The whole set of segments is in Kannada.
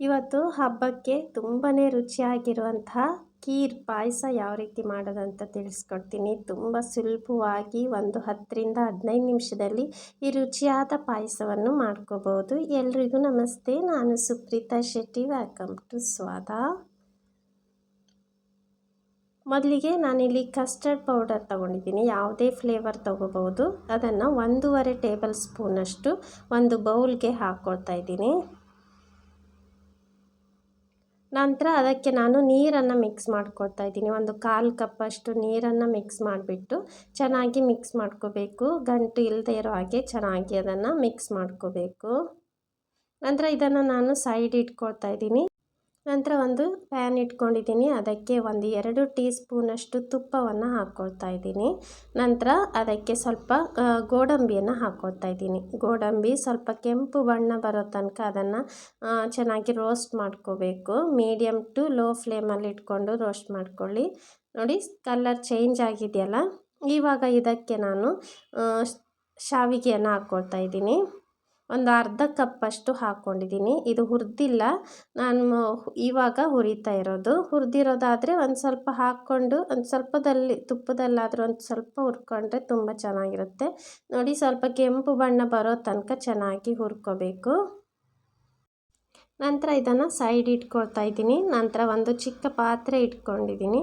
ಇವತ್ತು ಹಬ್ಬಕ್ಕೆ ತುಂಬಾ ರುಚಿಯಾಗಿರುವಂತಹ ಖೀರ್ ಪಾಯಸ ಯಾವ ರೀತಿ ಮಾಡೋದಂತ ತಿಳಿಸ್ಕೊಡ್ತೀನಿ. ತುಂಬ ಸುಲಭವಾಗಿ ಒಂದು ಹತ್ತರಿಂದ ಹದಿನೈದು ನಿಮಿಷದಲ್ಲಿ ಈ ರುಚಿಯಾದ ಪಾಯಸವನ್ನು ಮಾಡ್ಕೋಬೋದು. ಎಲ್ರಿಗೂ ನಮಸ್ತೆ. ನಾನು ಸುಪ್ರೀತಾ ಶೆಟ್ಟಿ. ವೆಲ್ಕಮ್ ಟು ಸ್ವಾದ ಮೊದಲಿಗೆ ನಾನಿಲ್ಲಿ ಕಸ್ಟರ್ಡ್ ಪೌಡರ್ ತೊಗೊಂಡಿದ್ದೀನಿ. ಯಾವುದೇ ಫ್ಲೇವರ್ ತೊಗೋಬೋದು. ಅದನ್ನು ಒಂದೂವರೆ ಟೇಬಲ್ ಸ್ಪೂನಷ್ಟು ಒಂದು ಬೌಲ್ಗೆ ಹಾಕ್ಕೊಳ್ತಾ ಇದ್ದೀನಿ. ನಂತರ ಅದಕ್ಕೆ ನಾನು ನೀರನ್ನು ಮಿಕ್ಸ್ ಮಾಡ್ಕೊಳ್ತಾ ಇದ್ದೀನಿ. ಒಂದು ಕಾಲು ಕಪ್ಪಷ್ಟು ನೀರನ್ನು ಮಿಕ್ಸ್ ಮಾಡಿಬಿಟ್ಟು ಚೆನ್ನಾಗಿ ಮಿಕ್ಸ್ ಮಾಡ್ಕೋಬೇಕು. ಗಂಟು ಇಲ್ಲದೆ ಇರೋ ಹಾಗೆ ಚೆನ್ನಾಗಿ ಅದನ್ನು ಮಿಕ್ಸ್ ಮಾಡ್ಕೋಬೇಕು. ನಂತರ ಇದನ್ನು ನಾನು ಸೈಡ್ ಇಟ್ಕೊಳ್ತಾ ಇದ್ದೀನಿ. ನಂತರ ಒಂದು ಪ್ಯಾನ್ ಇಟ್ಕೊಂಡಿದ್ದೀನಿ. ಅದಕ್ಕೆ ಒಂದು ಎರಡು ಟೀ ಸ್ಪೂನಷ್ಟು ತುಪ್ಪವನ್ನು ಹಾಕ್ಕೊಳ್ತಾ ಇದ್ದೀನಿ. ನಂತರ ಅದಕ್ಕೆ ಸ್ವಲ್ಪ ಗೋಡಂಬಿಯನ್ನು ಹಾಕ್ಕೊಳ್ತಾ ಇದ್ದೀನಿ. ಗೋಡಂಬಿ ಸ್ವಲ್ಪ ಕೆಂಪು ಬಣ್ಣ ಬರೋ ತನಕ ಅದನ್ನು ಚೆನ್ನಾಗಿ ರೋಸ್ಟ್ ಮಾಡ್ಕೋಬೇಕು. ಮೀಡಿಯಮ್ ಟು ಲೋ ಫ್ಲೇಮಲ್ಲಿ ಇಟ್ಕೊಂಡು ರೋಸ್ಟ್ ಮಾಡ್ಕೊಳ್ಳಿ. ನೋಡಿ, ಕಲರ್ ಚೇಂಜ್ ಆಗಿದೆಯಲ್ಲ? ಇವಾಗ ಇದಕ್ಕೆ ನಾನು ಶಾವಿಗೆಯನ್ನು ಹಾಕ್ಕೊಳ್ತಾ ಇದ್ದೀನಿ. ಒಂದು ಅರ್ಧ ಕಪ್ಪಷ್ಟು ಹಾಕ್ಕೊಂಡಿದ್ದೀನಿ ಇದು ಹುರಿದಿಲ್ಲ. ನಾನು ಇವಾಗ ಹುರಿತಾ ಇರೋದು. ಹುರಿದಿರೋದಾದರೆ ಒಂದು ಸ್ವಲ್ಪ ಹಾಕ್ಕೊಂಡು, ಒಂದು ಸ್ವಲ್ಪದಲ್ಲಿ, ತುಪ್ಪದಲ್ಲಾದರೂ ಒಂದು ಸ್ವಲ್ಪ ಹುರ್ಕೊಂಡ್ರೆ ತುಂಬ ಚೆನ್ನಾಗಿರುತ್ತೆ. ನೋಡಿ ಸ್ವಲ್ಪ ಕೆಂಪು ಬಣ್ಣ ಬರೋ ತನಕ ಚೆನ್ನಾಗಿ ಹುರ್ಕೋಬೇಕು. ನಂತರ ಇದನ್ನು ಸೈಡ್ ಇಟ್ಕೊಳ್ತಾ ಇದ್ದೀನಿ. ನಂತರ ಒಂದು ಚಿಕ್ಕ ಪಾತ್ರೆ ಇಟ್ಕೊಂಡಿದ್ದೀನಿ.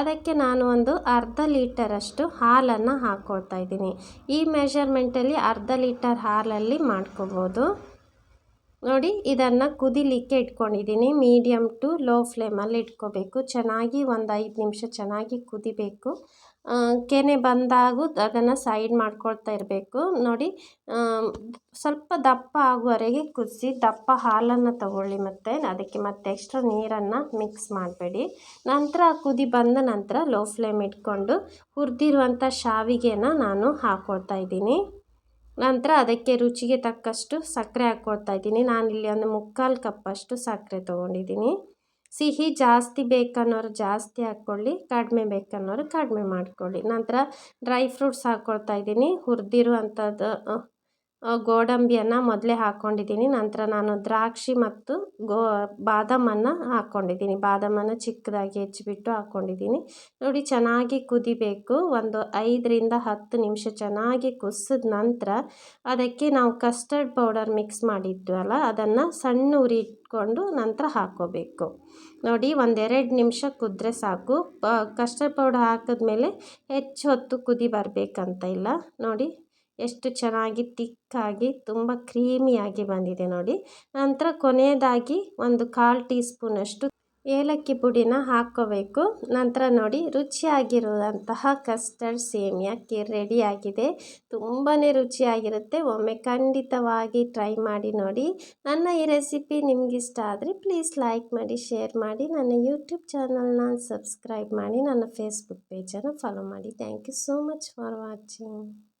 ಅದಕ್ಕೆ ನಾನು ಒಂದು ಅರ್ಧ ಲೀಟರಷ್ಟು ಹಾಲನ್ನು ಹಾಕ್ಕೊಳ್ತಾ ಇದ್ದೀನಿ. ಈ ಮೆಷರ್ಮೆಂಟಲ್ಲಿ ಅರ್ಧ ಲೀಟರ್ ಹಾಲಲ್ಲಿ ಮಾಡ್ಕೋಬೋದು. ನೋಡಿ, ಇದನ್ನು ಕುದಿಲಿಕ್ಕೆ ಇಟ್ಕೊಂಡಿದ್ದೀನಿ. ಮೀಡಿಯಮ್ ಟು ಲೋ ಫ್ಲೇಮಲ್ಲಿ ಇಟ್ಕೋಬೇಕು. ಚೆನ್ನಾಗಿ ಒಂದು ಐದು ನಿಮಿಷ ಚೆನ್ನಾಗಿ ಕುದಿಬೇಕು. ಕೆನೆ ಬಂದಾಗೂ ಅದನ್ನು ಸೈಡ್ ಮಾಡ್ಕೊಳ್ತಾ ಇರಬೇಕು. ನೋಡಿ ಸ್ವಲ್ಪ ದಪ್ಪ ಆಗುವವರೆಗೆ ಕುದಿಸಿ, ದಪ್ಪ ಹಾಲನ್ನು ತಗೊಳ್ಳಿ ಮತ್ತು. ಅದಕ್ಕೆ ಮತ್ತೆ ಎಕ್ಸ್ಟ್ರಾ ನೀರನ್ನು ಮಿಕ್ಸ್ ಮಾಡಬೇಡಿ. ನಂತರ ಕುದಿ ಬಂದ ನಂತರ ಲೋ ಫ್ಲೇಮ್ ಇಟ್ಕೊಂಡು ಹುರಿದಿರುವಂಥ ಶಾವಿಗೆನ ನಾನು ಹಾಕ್ಕೊಳ್ತಾ ಇದ್ದೀನಿ. ನಂತರ ಅದಕ್ಕೆ ರುಚಿಗೆ ತಕ್ಕಷ್ಟು ಸಕ್ಕರೆ ಹಾಕ್ಕೊಳ್ತಾ ಇದ್ದೀನಿ. ನಾನಿಲ್ಲಿ ಒಂದು ಮುಕ್ಕಾಲು ಕಪ್ಪಷ್ಟು ಸಕ್ಕರೆ ತೊಗೊಂಡಿದ್ದೀನಿ. ಸಿಹಿ ಜಾಸ್ತಿ ಬೇಕನ್ನೋರು ಜಾಸ್ತಿ ಹಾಕ್ಕೊಳ್ಳಿ, ಕಡಿಮೆ ಬೇಕನ್ನೋರು ಕಡಿಮೆ ಮಾಡ್ಕೊಳ್ಳಿ. ನಂತರ ಡ್ರೈ ಫ್ರೂಟ್ಸ್ ಹಾಕ್ಕೊಳ್ತಾ ಇದ್ದೀನಿ. ಹುರಿದಿರುವಂಥದ್ದು ಗೋಡಂಬಿಯನ್ನು ಮೊದಲೇ ಹಾಕ್ಕೊಂಡಿದ್ದೀನಿ ನಂತರ ನಾನು ದ್ರಾಕ್ಷಿ ಮತ್ತು ಗೋ, ಬಾದಾಮನ್ನು ಹಾಕ್ಕೊಂಡಿದ್ದೀನಿ ಬಾದಾಮನ್ನು ಚಿಕ್ಕದಾಗಿ ಹೆಚ್ಚಿಬಿಟ್ಟು ಹಾಕ್ಕೊಂಡಿದ್ದೀನಿ ನೋಡಿ, ಚೆನ್ನಾಗಿ ಕುದಿಬೇಕು. ಒಂದು ಐದರಿಂದ ಹತ್ತು ನಿಮಿಷ ಚೆನ್ನಾಗಿ ಕುಸಿದ ನಂತರ ಅದಕ್ಕೆ ನಾವು ಕಸ್ಟರ್ಡ್ ಪೌಡರ್ ಮಿಕ್ಸ್ ಮಾಡಿದ್ವಲ್ಲ, ಅದನ್ನು ಸಣ್ಣ ಉರಿ ಇಟ್ಕೊಂಡು ನಂತರ ಹಾಕ್ಕೋಬೇಕು ನೋಡಿ, ಒಂದೆರಡು ನಿಮಿಷ ಕುದ್ರೆ ಸಾಕು. ಕಸ್ಟರ್ಡ್ ಪೌಡರ್ ಹಾಕಿದ್ಮೇಲೆ ಹೆಚ್ಚು ಹೊತ್ತು ಕುದಿ ಬರಬೇಕಂತ ಇಲ್ಲ. ನೋಡಿ ಎಷ್ಟು ಚೆನ್ನಾಗಿ ತಿಕ್ಕಾಗಿ ತುಂಬ ಕ್ರೀಮಿಯಾಗಿ ಬಂದಿದೆ ನೋಡಿ. ನಂತರ ಕೊನೆಯದಾಗಿ ಒಂದು ಕಾಲು ಟೀ ಸ್ಪೂನಷ್ಟು ಏಲಕ್ಕಿ ಪುಡಿನ ಹಾಕ್ಕೋಬೇಕು. ನಂತರ ನೋಡಿ ರುಚಿಯಾಗಿರುವಂತಹ ಕಸ್ಟರ್ಡ್ ಸೇಮಿಯಾ ಕೀರ್ ರೆಡಿಯಾಗಿದೆ. ತುಂಬಾ ರುಚಿಯಾಗಿರುತ್ತೆ. ಒಮ್ಮೆ ಖಂಡಿತವಾಗಿ ಟ್ರೈ ಮಾಡಿ ನೋಡಿ. ನನ್ನ ಈ ರೆಸಿಪಿ ನಿಮಗಿಷ್ಟ ಆದರೆ ಪ್ಲೀಸ್ ಲೈಕ್ ಮಾಡಿ, ಶೇರ್ ಮಾಡಿ. ನನ್ನ ಯೂಟ್ಯೂಬ್ ಚಾನಲ್ನ ಸಬ್ಸ್ಕ್ರೈಬ್ ಮಾಡಿ. ನನ್ನ ಫೇಸ್ಬುಕ್ ಪೇಜನ್ನು ಫಾಲೋ ಮಾಡಿ. Thank you so much for watching.